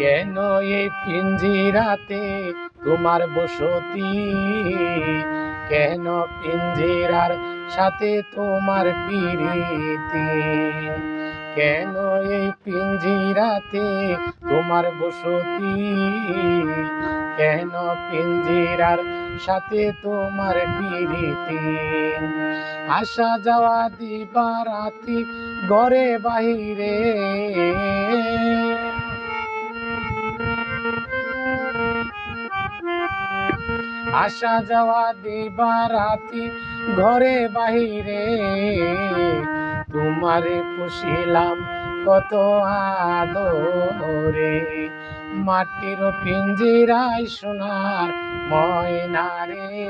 কেন এই পিঞ্জিরাতে তোমার বসতি? কেন পিঞ্জিরার সাথে তোমার পিরিতি? কেন এই পিঞ্জিরাতে তোমার বসতি? কেন পিঞ্জিরার সাথে তোমার পিরিতি? আসা যাওয়া দিবা রাতি ঘরে বাহিরে। আসা যাওয়া দিবা রাতি, ঘরে বাহিরে। তোমারে পুষিলাম কত আদরে। মাটির পিঞ্জিরাই সোনার ময়নারে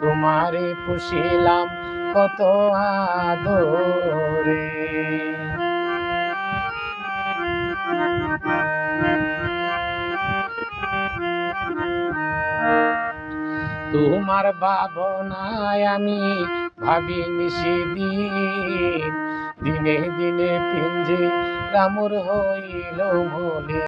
তোমারে পুষিলাম কত আদরে। তোমার ভাবনায় আমি ভাবি মিশি দিনে দিনে পিঞ্জে রামুর হইল বলে